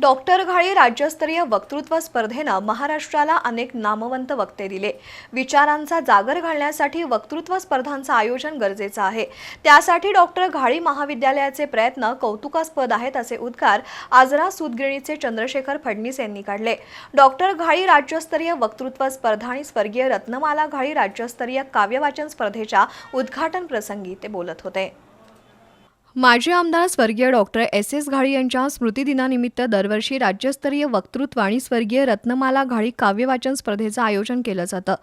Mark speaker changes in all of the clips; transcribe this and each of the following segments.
Speaker 1: Doctor घाळी राज्यस्तरीय वक्तृत्व स्पर्धेनं महाराष्ट्राला अनेक नामवंत वक्ते दिले. विचारांचा जागर घालण्यासाठी वक्तृत्व स्पर्धांचं आयोजन गरजेचं आहे. त्यासाठी डॉक्टर घाळी महाविद्यालयाचे प्रयत्न कौतुकास्पद आहेत असे उद्गार आजरा सुदगिरणीचे चंद्रशेखर फडणीस यांनी काढले. डॉक्टर घाळी राज्यस्तरीय वक्तृत्व स्पर्धा आणि स्वर्गीय रत्नमाला घाळी राज्यस्तरीय काव्यवाचन स्पर्धेच्या उद्घाटन प्रसंगी ते बोलत होते. माजी आमदार स्वर्गीय डॉक्टर एस एस घाळी यांच्या स्मृतिदिनानिमित्त दरवर्षी राज्यस्तरीय वक्तृत्व आणि स्वर्गीय रत्नमाला घाळी काव्यवाचन स्पर्धेचं आयोजन केलं जातं.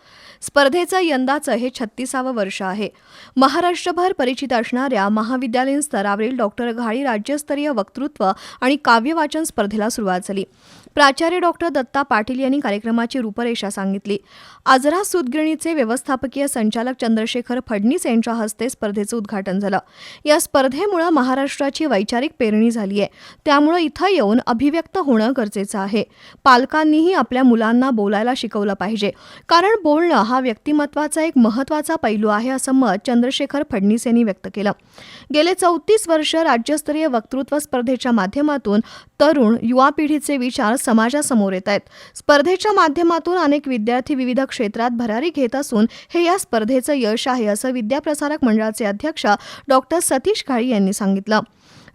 Speaker 1: स्पर्धेचं यंदाचं हे छत्तीसावं वर्ष आहे. महाराष्ट्रभर परिचित असणाऱ्या महाविद्यालयीन स्तरावरील डॉक्टर घाळी राज्यस्तरीय वक्तृत्व आणि काव्यवाचन स्पर्धेला सुरुवात झाली. प्राचार्य डॉक्टर दत्ता पाटील यांनी कार्यक्रमाची रूपरेषा सांगितली. आजरा सूतगिरणीचे व्यवस्थापकीय संचालक चंद्रशेखर फडणीस यांच्या हस्ते स्पर्धेचं उद्घाटन झालं. या स्पर्धेमुळे महाराष्ट्राची वैचारिक पेरणी झाली आहे. त्यामुळं इथं येऊन अभिव्यक्त होणं गरजेचं आहे. पालकांनीही आपल्या मुलांना बोलायला शिकवलं पाहिजे. कारण बोलणं हा व्यक्तिमत्वाचा एक महत्त्वाचा पैलू आहे असं मत चंद्रशेखर फडणीस यांनी व्यक्त केलं. गेले चौतीस वर्ष राज्यस्तरीय वक्तृत्व स्पर्धेच्या माध्यमातून तरुण युवा पिढीचे विचार समाजासमोर येत आहेत. स्पर्धेच्या माध्यमातून अनेक विद्यार्थी विविध क्षेत्रात भरारी घेत असून हे या स्पर्धेचं यश आहे असं विद्याप्रसारक मंडळाचे अध्यक्ष डॉक्टर सतीश काळी यांनी सांगितलं.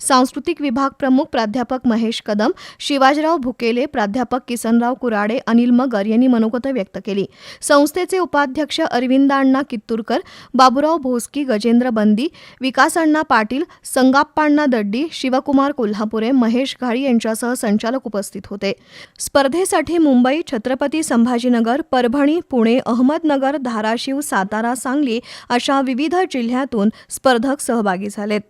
Speaker 1: सांस्कृतिक विभाग प्रमुख प्राध्यापक महेश कदम शिवाजीराव भुकेले प्राध्यापक किसनराव कुराडे अनिल मगर यांनी मनोगत व्यक्त केली. संस्थेचे उपाध्यक्ष अरविंदाण्णा कित्तूरकर बाबुराव भोसकी गजेंद्र बंदी विकासअण्णा पाटील संगाप्पाण्णा दड्डी शिवकुमार कोल्हापुरे महेश घाळी यांच्यासह संचालक उपस्थित होते. स्पर्धेसाठी मुंबई छत्रपती संभाजीनगर परभणी पुणे अहमदनगर धाराशिव सातारा सांगली अशा विविध जिल्ह्यातून स्पर्धक सहभागी झालेत.